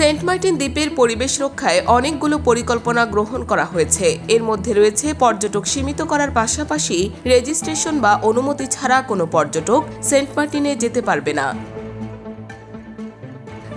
Saint Martin দ্বীপের পরিবেশ রক্ষায় অনেকগুলো পরিকল্পনা গ্রহণ করা হয়েছে। এর মধ্যে রয়েছে পর্যটক সীমিত করার পাশাপাশি রেজিস্ট্রেশন বা অনুমতি ছাড়া কোনো পর্যটক সেন্ট মার্টিনে যেতে পারবে না।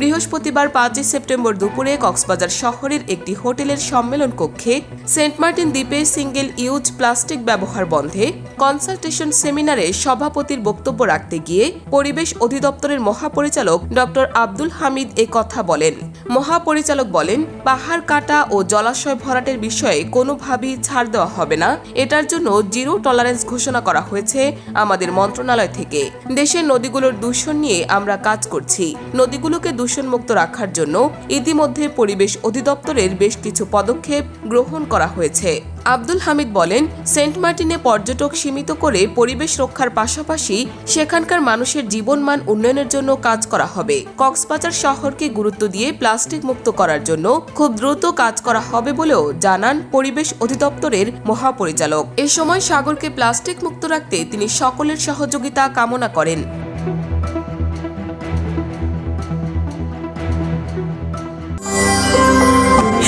বৃহস্পতিবার পাঁচই সেপ্টেম্বর দুপুরে কক্সবাজার শহরের একটি হোটেলের সম্মেলন কক্ষে সেন্ট মার্টিন দ্বীপে সিঙ্গেল ইউজ প্লাস্টিক ব্যবহার বন্ধে কনসালটেশন সেমিনারে সভাপতির বক্তব্য রাখতে গিয়ে পরিবেশ অধিদপ্তরের মহাপরিচালক ডক্টর আব্দুল হামিদ এ কথা বলেন। মহাপরিচালক বলেন, পাহাড় কাটা ও জলাশয় ভরাটের বিষয়ে কোনোভাবেই ছাড় দেওয়া হবে না। এটার জন্য জিরো টলারেন্স ঘোষণা করা হয়েছে আমাদের মন্ত্রণালয় থেকে। দেশের নদীগুলোর দূষণ নিয়ে আমরা কাজ করছি। নদীগুলোকে দূষণমুক্ত রাখার জন্য ইতিমধ্যে পরিবেশ অধিদপ্তরের বেশ কিছু পদক্ষেপ গ্রহণ করা হয়েছে। আব্দুল হামিদ বলেন, সেন্ট মার্টিনে পর্যটক সীমিত করে পরিবেশ রক্ষার পাশাপাশি সেখানকার মানুষের জীবনমান উন্নয়নের জন্য কাজ করা হবে। কক্সবাজার শহরকে গুরুত্ব দিয়ে প্লাস্টিক মুক্ত করার জন্য খুব দ্রুত কাজ করা হবে বলেও জানান পরিবেশ অধিদপ্তরের মহাপরিচালক। এ সময় সাগরকে প্লাস্টিক মুক্ত রাখতে তিনি সকলের সহযোগিতা কামনা করেন।